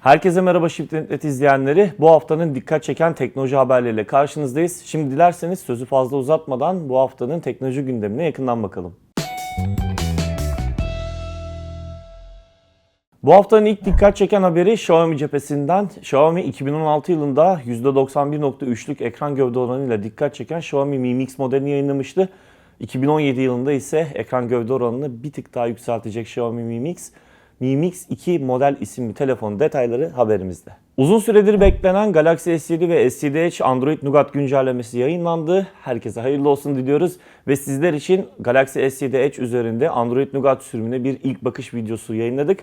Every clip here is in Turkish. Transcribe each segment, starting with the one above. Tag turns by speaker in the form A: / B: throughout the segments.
A: Herkese merhaba Shift.net izleyenleri. Bu haftanın dikkat çeken teknoloji haberleriyle karşınızdayız. Şimdi dilerseniz sözü fazla uzatmadan bu haftanın teknoloji gündemine yakından bakalım. Bu haftanın ilk dikkat çeken haberi Xiaomi cephesinden. Xiaomi 2016 yılında %91.3'lük ekran gövde oranıyla dikkat çeken Xiaomi Mi Mix modelini yayınlamıştı. 2017 yılında ise ekran gövde oranını bir tık daha yükseltecek Xiaomi Mi Mix. Mi Mix 2 model isimli telefon detayları haberimizde. Uzun süredir beklenen Galaxy S7 ve S7 Edge Android Nougat güncellemesi yayınlandı. Herkese hayırlı olsun diliyoruz ve sizler için Galaxy S7 Edge üzerinde Android Nougat sürümüne bir ilk bakış videosu yayınladık.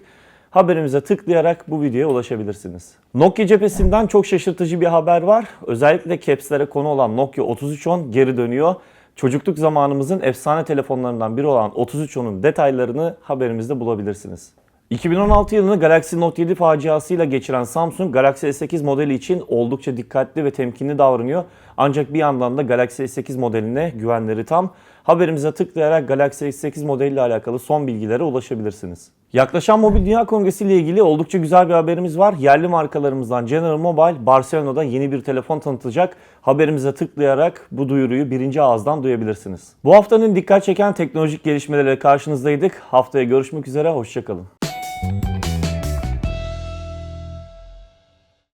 A: Haberimize tıklayarak bu videoya ulaşabilirsiniz. Nokia cephesinden çok şaşırtıcı bir haber var. Özellikle capslere konu olan Nokia 3310 geri dönüyor. Çocukluk zamanımızın efsane telefonlarından biri olan 3310'un detaylarını haberimizde bulabilirsiniz. 2016 yılını Galaxy Note 7 faciasıyla geçiren Samsung Galaxy S8 modeli için oldukça dikkatli ve temkinli davranıyor. Ancak bir yandan da Galaxy S8 modeline güvenleri tam. Haberimize tıklayarak Galaxy S8 modeliyle alakalı son bilgilere ulaşabilirsiniz. Yaklaşan Mobil Dünya Kongresi ile ilgili oldukça güzel bir haberimiz var. Yerli markalarımızdan General Mobile Barcelona'da yeni bir telefon tanıtacak. Haberimize tıklayarak bu duyuruyu birinci ağızdan duyabilirsiniz. Bu haftanın dikkat çeken teknolojik gelişmeleriyle karşınızdaydık. Haftaya görüşmek üzere, hoşçakalın.